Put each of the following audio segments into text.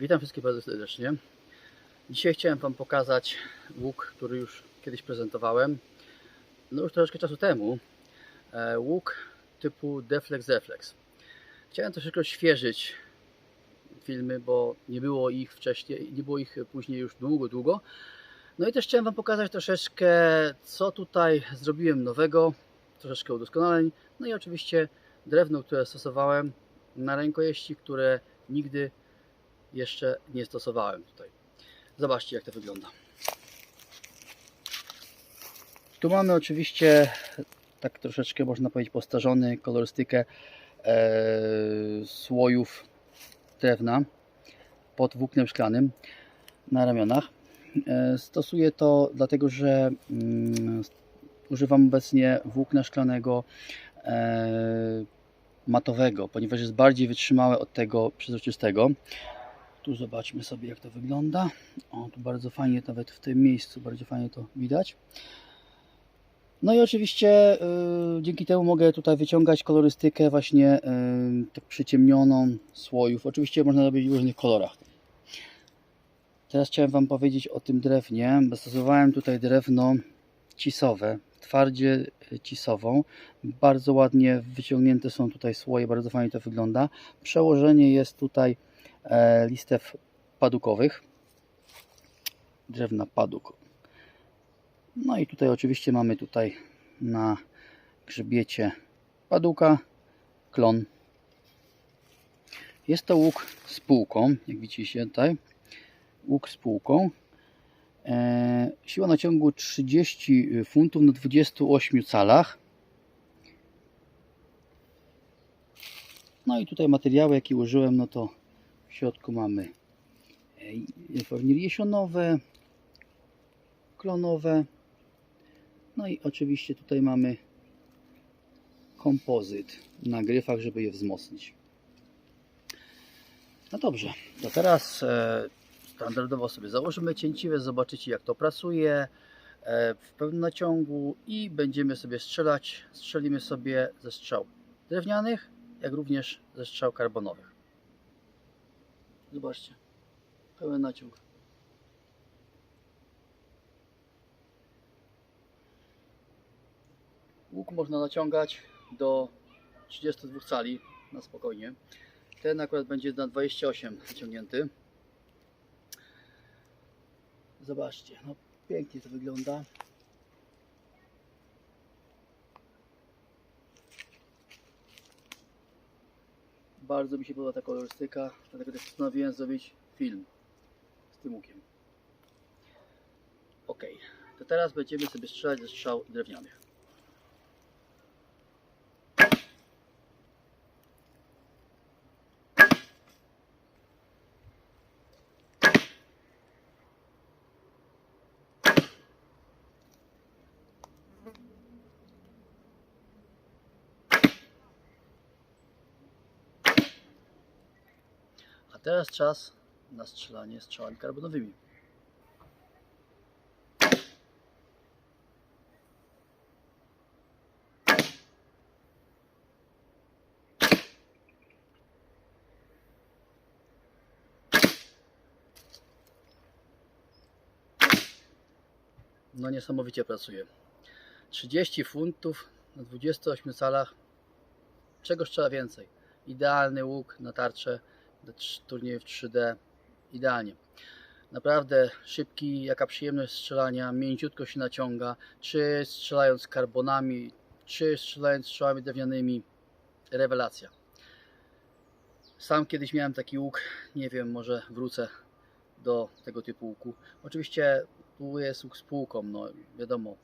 Witam wszystkich bardzo serdecznie. Dzisiaj chciałem Wam pokazać łuk, który już kiedyś prezentowałem. No już troszeczkę czasu temu. E, Łuk typu Deflex Deflex. Chciałem troszeczkę odświeżyć filmy, bo nie było ich wcześniej, nie było ich później już długo, długo. No i też chciałem Wam pokazać troszeczkę, co tutaj zrobiłem nowego, troszeczkę udoskonaleń. No i oczywiście drewno, które stosowałem na rękojeści, które nigdy jeszcze nie stosowałem tutaj. Zobaczcie jak to wygląda. Tu mamy oczywiście tak troszeczkę można powiedzieć postarzony kolorystykę e, słojów drewna pod włóknem szklanym na ramionach. E, stosuję to dlatego, że mm, używam obecnie włókna szklanego e, matowego, ponieważ jest bardziej wytrzymałe od tego przezroczystego. Tu zobaczmy sobie jak to wygląda. O, tu bardzo fajnie, nawet w tym miejscu bardzo fajnie to widać. No i oczywiście y, dzięki temu mogę tutaj wyciągać kolorystykę właśnie y, tak przyciemnioną słojów. Oczywiście można robić w różnych kolorach. Teraz chciałem Wam powiedzieć o tym drewnie. Stosowałem tutaj drewno cisowe, twardzie cisową. Bardzo ładnie wyciągnięte są tutaj słoje, bardzo fajnie to wygląda. Przełożenie jest tutaj listew padukowych. Drewna paduk. No i tutaj oczywiście mamy tutaj na grzbiecie paduka klon. Jest to łuk z półką, jak widzicie tutaj. Łuk z półką. E, siła naciągu 30 funtów na 28 calach. No i tutaj materiały jakie użyłem, no to środku mamy e, fornir jesionowe, klonowe. No i oczywiście tutaj mamy kompozyt na gryfach, żeby je wzmocnić. No dobrze, to teraz e, standardowo sobie założymy cięciwe, zobaczycie jak to pracuje e, w pełnym naciągu i będziemy sobie strzelać. Strzelimy sobie ze strzał drewnianych, jak również ze strzał karbonowych. Zobaczcie, pełen naciąg. Łuk można naciągać do 32 cali na spokojnie. Ten akurat będzie na 28 naciągnięty. Zobaczcie, no pięknie to wygląda. Bardzo mi się podoba ta kolorystyka, dlatego też postanowiłem zrobić film z tym łukiem. Ok, to teraz będziemy sobie strzelać ze strzał drewnianych. Teraz czas na strzelanie strzałami karbonowymi. No niesamowicie pracuje. 30 funtów na 28 calach. Czegoś trzeba więcej. Idealny łuk na tarczę do trz- turniejów 3D. Idealnie. Naprawdę szybki, jaka przyjemność strzelania, mięciutko się naciąga, czy strzelając karbonami, czy strzelając strzałami drewnianymi. Rewelacja. Sam kiedyś miałem taki łuk, nie wiem, może wrócę do tego typu łuku. Oczywiście tu jest łuk z półką, no wiadomo,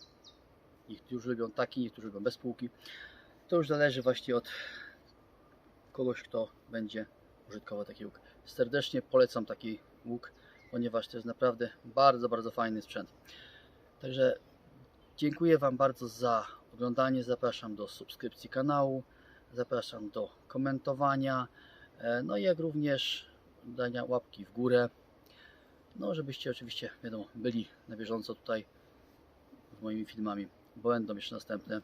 niektórzy lubią taki, niektórzy lubią bez półki. To już zależy właśnie od kogoś, kto będzie użytkował taki łuk. Serdecznie polecam taki łuk, ponieważ to jest naprawdę bardzo, bardzo fajny sprzęt. Także dziękuję Wam bardzo za oglądanie. Zapraszam do subskrypcji kanału, zapraszam do komentowania, e, no i jak również dania łapki w górę. No, żebyście oczywiście, wiadomo, byli na bieżąco tutaj z moimi filmami, bo będą jeszcze następne.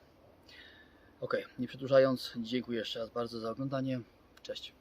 Ok, nie przedłużając, dziękuję jeszcze raz bardzo za oglądanie. Cześć.